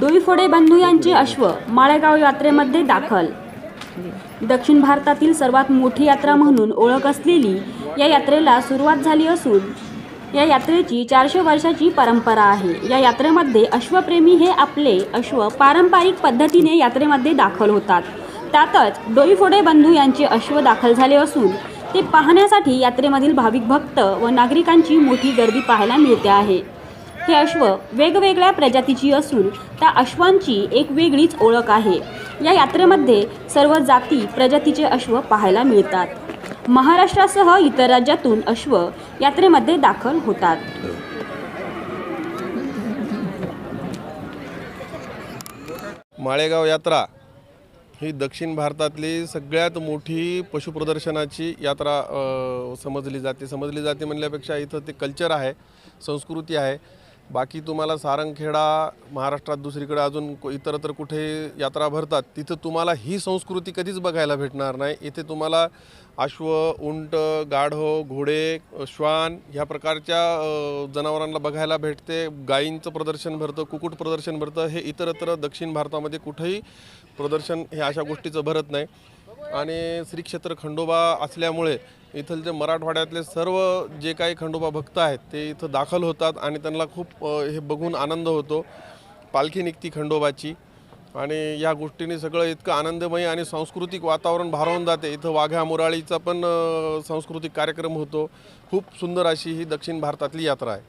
डोईफोडे बंधू यांचे अश्व माळेगाव यात्रेमध्ये दाखल. दक्षिण भारतातील सर्वात मोठी यात्रा म्हणून ओळख असलेली या यात्रेला सुरुवात झाली असून या यात्रेची चारशे वर्षाची परंपरा आहे. या यात्रेमध्ये अश्वप्रेमी हे आपले अश्व पारंपरिक पद्धतीने यात्रेमध्ये दाखल होतात. त्यातच डोईफोडे बंधू यांचे अश्व दाखल झाले असून ते पाहण्यासाठी यात्रेमधील भाविक भक्त व नागरिकांची मोठी गर्दी पाहायला मिळते आहे. हे अश्व वेगवेगळ्या प्रजातीची असून त्या अश्वांची एक वेगळीच ओळख आहे. या यात्रेमध्ये सर्व जाती प्रजातीचे अश्व पाहायला मिळतात. महाराष्ट्रासह इतर राज्यातून अश्व यात्रेमध्ये दाखल होतात. माळेगाव यात्रा ही दक्षिण भारतातली सगळ्यात मोठी पशुप्रदर्शनाची यात्रा समजली जाते. समजली जाते म्हणल्यापेक्षा इथं ते कल्चर आहे संस्कृती आहे. बाकी तुम्हाला सारंगखेडा महाराष्ट्रात दुसरीकडे अजून को- इतरत्र कुठे यात्रा भरतात तिथं तुम्हाला ही संस्कृती कधीच बघायला भेटणार नाही. इथे तुम्हाला अश्व उंट गाढव घोडे श्वान ह्या प्रकारच्या जनावरांना बघायला भेटते. गायींचं प्रदर्शन भरतं कुक्कुट प्रदर्शन भरतं हे इतरत्र दक्षिण भारतामध्ये कुठंही प्रदर्शन हे अशा गोष्टीचं भरत नाही. आणि श्री क्षेत्र खंडोबा असल्यामुळे इथलचे मराठवाड्यातले सर्व जे काही खंडोबा भक्त आहेत ते इथं दाखल होतात आणि त्यांना खूप हे बघून आनंद होतो. पालखी निघती खंडोबाची आणि या गोष्टीने सगळं इतकं आनंदमयी आणि सांस्कृतिक वातावरण भारावून जाते. इथं वाघ्या मुराळीचा पण सांस्कृतिक कार्यक्रम होतो. खूप सुंदर अशी ही दक्षिण भारतातली यात्रा आहे.